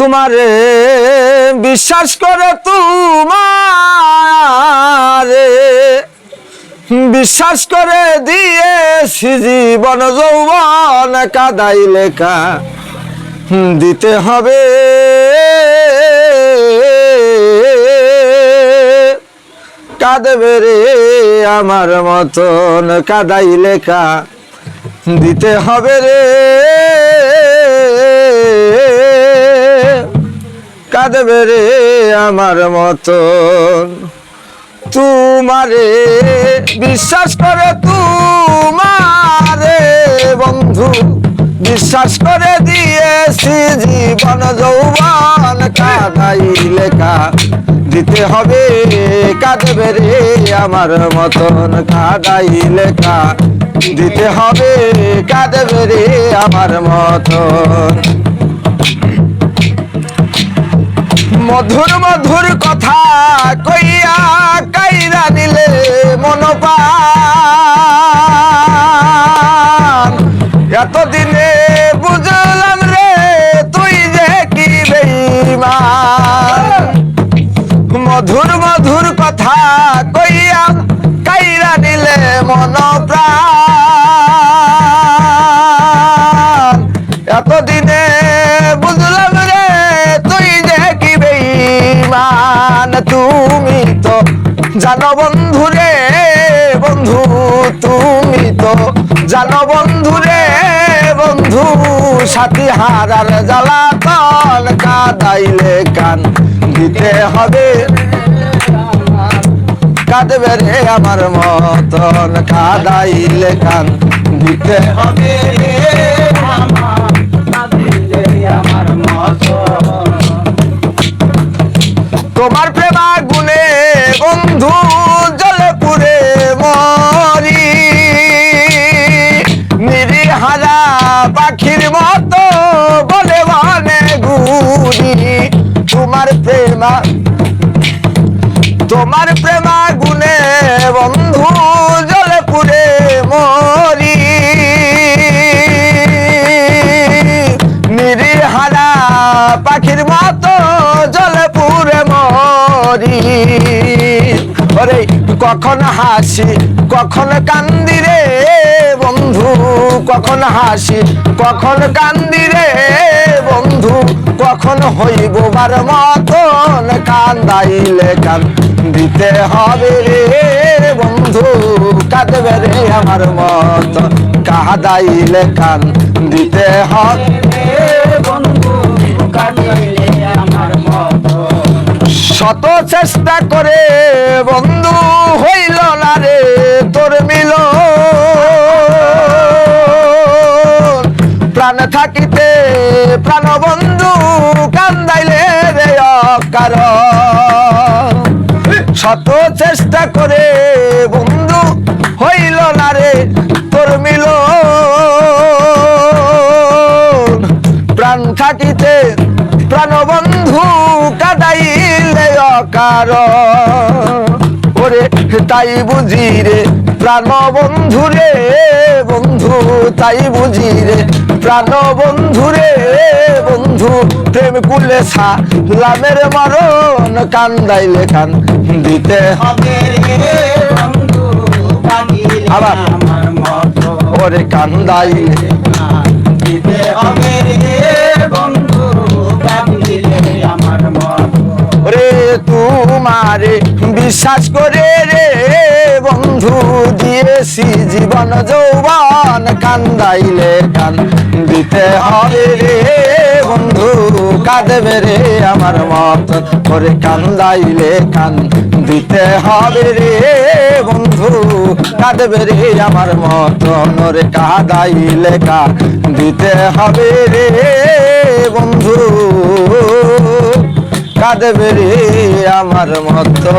তোমারে বিশ্বাস করে তোমারে। বিশ্বাস করে দিয়েছি জীবন যৌবন কাদাই লেখা। দিতে হবে। কাঁদবে রে আমার মতন কাদাই লেখা। দিতে হবে রে। কাঁদবে রে আমার মতন তোমারে বিশ্বাস করে, তোমারে বন্ধু, বিশ্বাস করে দিয়েছি জীবন যৌবন। কাদাই লেখা দিতে হবে, কাঁদবে রে আমার মতন। কাদাই লেখা দিতে হবে, কাঁদবে রে আমার মতন। মধুর মধুর কথা কইয়া কাইরা নিলে মন পান তুমি তো জানো বন্ধু রে বন্ধু, তুমি তো জানো বন্ধু রে বন্ধু। সাথী হারার জ্বালাতন কাদাইলে কান দিতে হবে। কাঁদবে রে আমার মতন, কাদাইলে কান দিতে হবে। রে প্রেমা, তোমার প্রেমা গুনে বন্ধু জলে পুরে মরি। নিরিহারা পাখির মতো জলে পুরে মরি। ওরে, কখন হাসি, কখন কান্দি রে বন্ধু, কখন হাসি, কখন কান্দি রে কখন হইব বার মতন কান্দাইলে কান? দিতে হবে রে বন্ধু, কাঁদবে রে আমার মত কাদাইলে কান? দিতে হবে শত চেষ্টা করে বন্ধু হইল না রে তোর মিল প্রাণ থাকিতে শত চেষ্টা করে, বন্ধু, হইল না রে, তোর মিল প্রাণ থাকিতে প্রাণ বন্ধু কাদাইলে অকার ওরে, তাই বুঝি রে প্রাণ বন্ধু রে, বন্ধু, তাই বুঝি রে প্রাণ বন্ধু রে, বন্ধু। প্রেম কুলে সালামের মরণ কান্দাইলে কান। দিতে হবে আবার। ওরে কান্দাইলে রে তোমারে বিশ্বাস করে রে বন্ধু দিয়েছি জীবন যৌবন কান্দাইলে কান। দিতে হবে রে বন্ধু কাঁদবে রে আমার মত। করে কান্দাইলে কান দিতে হবে রে বন্ধু কাঁদবে রে আমার মত। রে কাদাইলে কান দিতে হবে রে বন্ধু কাঁদবে রে আমার মতো।